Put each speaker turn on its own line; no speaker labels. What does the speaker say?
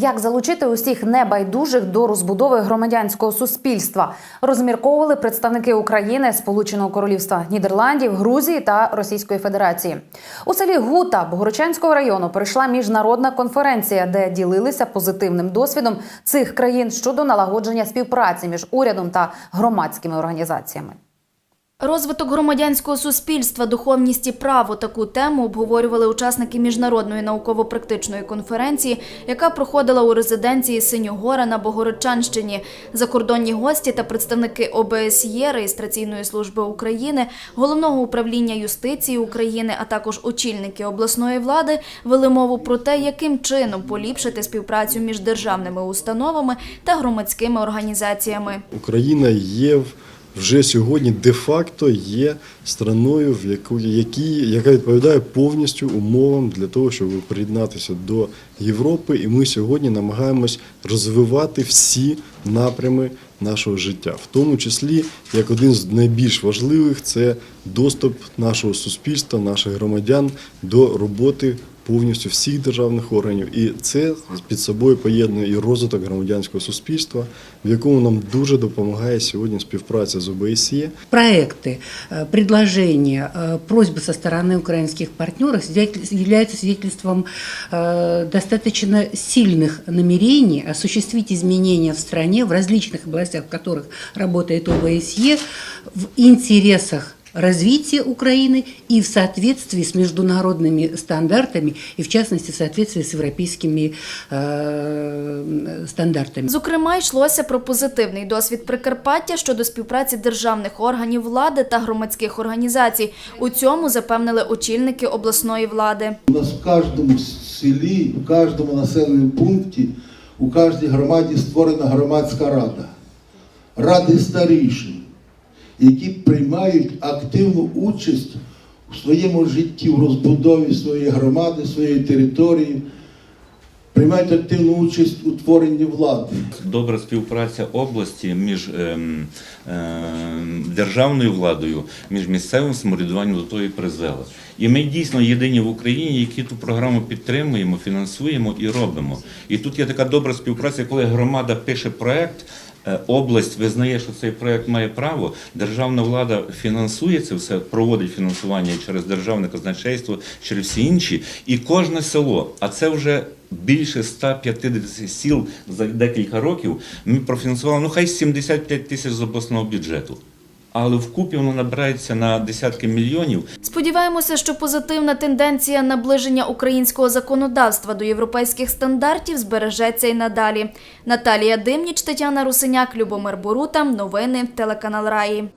Як залучити усіх небайдужих до розбудови громадянського суспільства, розмірковували представники України, Сполученого Королівства Нідерландів, Грузії та Російської Федерації. У селі Гута Богородчанського району пройшла міжнародна конференція, де ділилися позитивним досвідом цих країн щодо налагодження співпраці між урядом та громадськими організаціями.
Розвиток громадянського суспільства, духовність і право таку тему обговорювали учасники міжнародної науково-практичної конференції, яка проходила у резиденції Синьогора на Богородчанщині. Закордонні гості та представники ОБСЄ, реєстраційної служби України, головного управління юстиції України, а також очільники обласної влади вели мову про те, яким чином поліпшити співпрацю між державними установами та громадськими організаціями.
Україна є в- вже сьогодні де-факто є страною, в яку, які, яка відповідає повністю умовам для того, щоб приєднатися до Європи. І ми сьогодні намагаємось розвивати всі напрями нашого життя, в тому числі як один з найбільш важливих це доступ нашого суспільства, наших громадян до роботи повністю всіх державних органів, і це під собою поєднує і розвиток громадянського суспільства, в якому нам дуже допомагає сьогодні співпраця з ОБСЄ.
проекты, э, предложения, э, просьбы со стороны украинских партнеров свидетель- являются свидетельством э, достаточно сильных намерений осуществить изменения в стране в различных областях, в которых работает ОБСЕ, в интересах развития Украины и в соответствии с международными стандартами, и в частности в соответствии с европейскими э, стандартами.
Зокрема, йшлося про позитивний досвід Прикарпаття щодо співпраці державних органів влади та громадських організацій. У цьому запевнили очільники обласної влади.
У нас в кожному селі, в кожному населеному пункті, у кожній громаді створена громадська рада. Ради старіші, які приймають активну участь у своєму житті, в розбудові своєї громади, своєї території, приймають активну участь у творенні влади.
Добра співпраця області між ем, ем, державною владою, між місцевим самоврядуванням до того і призвела. І ми дійсно єдині в Україні, які ту програму підтримуємо, фінансуємо і робимо. І тут є така добра співпраця, коли громада пише проект. Е, Область визнає, що цей проект має право. Державна влада фінансує це все, проводить фінансування через державне казначейство, через всі інші. І кожне село, а це вже більше 150 сіл за декілька років. Ми профінансували ну хай 75 тисяч з обласного бюджету. Але вкупі воно набирається на десятки мільйонів.
Сподіваємося, що позитивна тенденція наближення українського законодавства до європейських стандартів збережеться й надалі. Наталія Димніч, Тетяна Русиняк, Любомир Борута. Новини телеканал Раї.